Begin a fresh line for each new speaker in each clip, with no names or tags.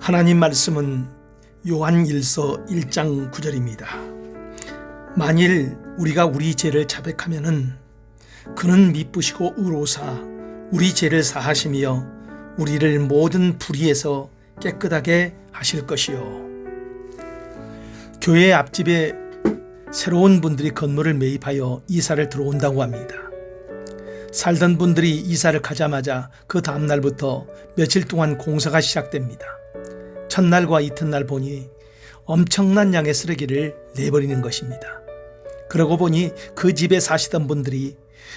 하나님 말씀은 요한 1서 1장 9절입니다. 만일 우리가 우리 죄를 자백하면은 그는 미쁘시고 의로사 우리 죄를 사하시며 우리를 모든 불의에서 깨끗하게 하실 것이요. 교회 앞집에 새로운 분들이 건물을 매입하여 이사를 들어온다고 합니다. 살던 분들이 이사를 가자마자 그 다음날부터 며칠 동안 공사가 시작됩니다. 첫날과 이튿날 보니 엄청난 양의 쓰레기를 내버리는 것입니다. 그러고 보니 그 집에 사시던 분들이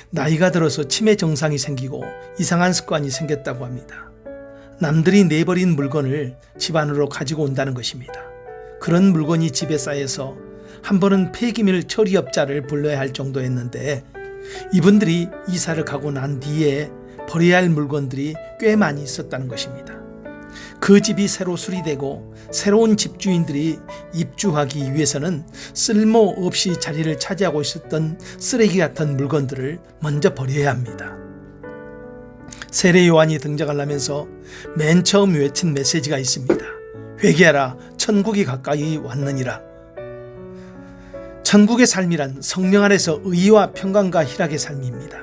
나이가 들어서 치매 증상이 생기고 이상한 습관이 생겼다고 합니다. 남들이 내버린 물건을 집 안으로 가지고 온다는 것입니다. 그런 물건이 집에 쌓여서 한 번은 폐기물 처리업자를 불러야 할 정도였는데 이분들이 이사를 가고 난 뒤에 버려야 할 물건들이 꽤 많이 있었다는 것입니다. 그 집이 새로 수리되고 새로운 집주인들이 입주하기 위해서는 쓸모없이 자리를 차지하고 있었던 쓰레기 같은 물건들을 먼저 버려야 합니다. 세례 요한이 등장하려면서 맨 처음 외친 메시지가 있습니다. 회개하라, 천국이 가까이 왔느니라. 천국의 삶이란 성령 안에서 의와 평강과 희락의 삶입니다.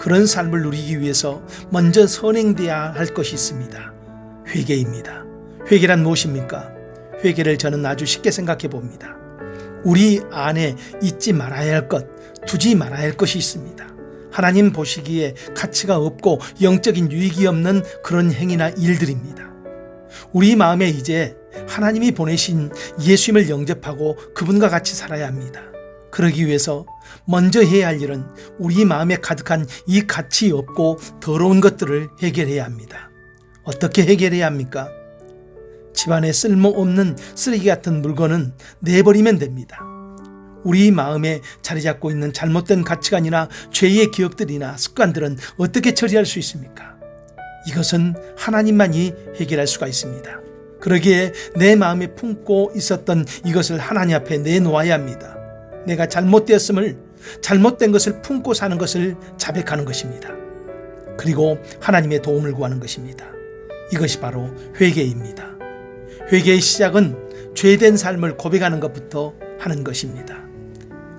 그런 삶을 누리기 위해서 먼저 선행돼야 할 것이 있습니다. 회개입니다. 회개란 무엇입니까? 회개를 저는 아주 쉽게 생각해 봅니다. 우리 안에 잊지 말아야 할 것, 두지 말아야 할 것이 있습니다. 하나님 보시기에 가치가 없고 영적인 유익이 없는 그런 행위나 일들입니다. 우리 마음에 이제 하나님이 보내신 예수님을 영접하고 그분과 같이 살아야 합니다. 그러기 위해서 먼저 해야 할 일은 우리 마음에 가득한 이 가치 없고 더러운 것들을 해결해야 합니다. 어떻게 해결해야 합니까? 집안에 쓸모없는 쓰레기 같은 물건은 내버리면 됩니다. 우리 마음에 자리 잡고 있는 잘못된 가치관이나 죄의 기억들이나 습관들은 어떻게 처리할 수 있습니까? 이것은 하나님만이 해결할 수가 있습니다. 그러기에 내 마음에 품고 있었던 이것을 하나님 앞에 내놓아야 합니다. 내가 잘못되었음을 잘못된 것을 품고 사는 것을 자백하는 것입니다. 그리고 하나님의 도움을 구하는 것입니다. 이것이 바로 회개입니다. 회개의 시작은 죄된 삶을 고백하는 것부터 하는 것입니다.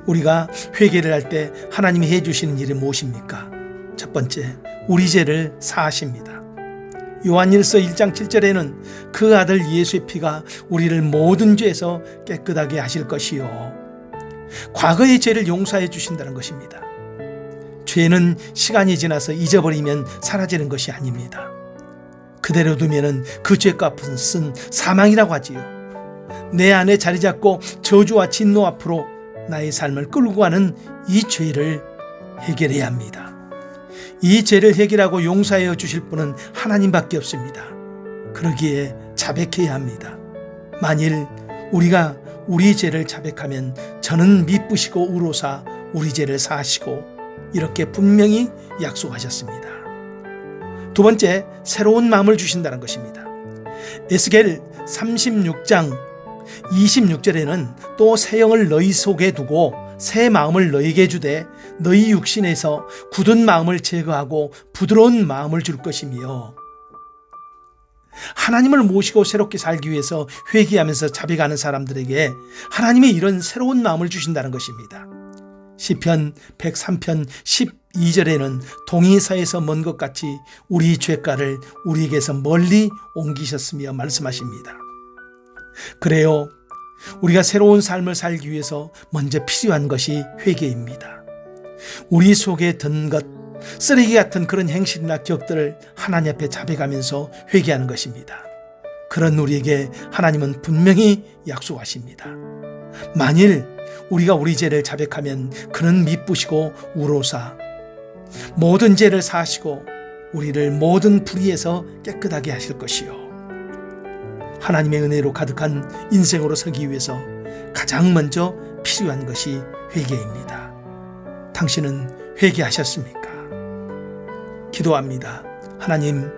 우리가 회개를 할 때 하나님이 해 주시는 일이 무엇입니까? 첫 번째, 우리 죄를 사하십니다. 요한일서 1장 7절에는 그 아들 예수의 피가 우리를 모든 죄에서 깨끗하게 하실 것이요. 과거의 죄를 용서해 주신다는 것입니다. 죄는 시간이 지나서 잊어버리면 사라지는 것이 아닙니다. 그대로 두면은 그 죄값은 쓴 사망이라고 하지요. 내 안에 자리 잡고 저주와 진노 앞으로 나의 삶을 끌고 가는 이 죄를 해결해야 합니다. 이 죄를 해결하고 용서하여 주실 분은 하나님밖에 없습니다. 그러기에 자백해야 합니다. 만일 우리가 우리 죄를 자백하면 저는 미쁘시고 우로사 우리 죄를 사하시고 이렇게 분명히 약속하셨습니다. 두 번째, 새로운 마음을 주신다는 것입니다. 에스겔 36장 26절에는 또 새 영을 너희 속에 두고 새 마음을 너희에게 주되 너희 육신에서 굳은 마음을 제거하고 부드러운 마음을 줄 것이며 하나님을 모시고 새롭게 살기 위해서 회개하면서 자백하는 사람들에게 하나님이 이런 새로운 마음을 주신다는 것입니다. 시편 103편 12절에는 동의사에서 먼 것 같이 우리 죄가를 우리에게서 멀리 옮기셨으며 말씀하십니다. 그래요. 우리가 새로운 삶을 살기 위해서 먼저 필요한 것이 회개입니다. 우리 속에 든 것, 쓰레기 같은 그런 행실이나 기억들을 하나님 앞에 자백하면서 회개하는 것입니다. 그런 우리에게 하나님은 분명히 약속하십니다. 만일 우리가 우리 죄를 자백하면 그는 미쁘시고 우로사 모든 죄를 사하시고 우리를 모든 불의에서 깨끗하게 하실 것이요. 하나님의 은혜로 가득한 인생으로 서기 위해서 가장 먼저 필요한 것이 회개입니다. 당신은 회개하셨습니까? 기도합니다. 하나님,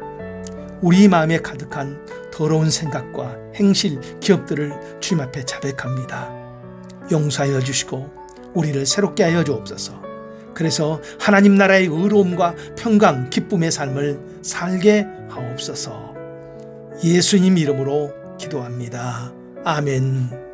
우리 마음에 가득한 더러운 생각과 행실, 기억들을 주님 앞에 자백합니다. 용서하여 주시고 우리를 새롭게 하여 주옵소서. 그래서 하나님 나라의 의로움과 평강, 기쁨의 삶을 살게 하옵소서. 예수님 이름으로 기도합니다. 아멘.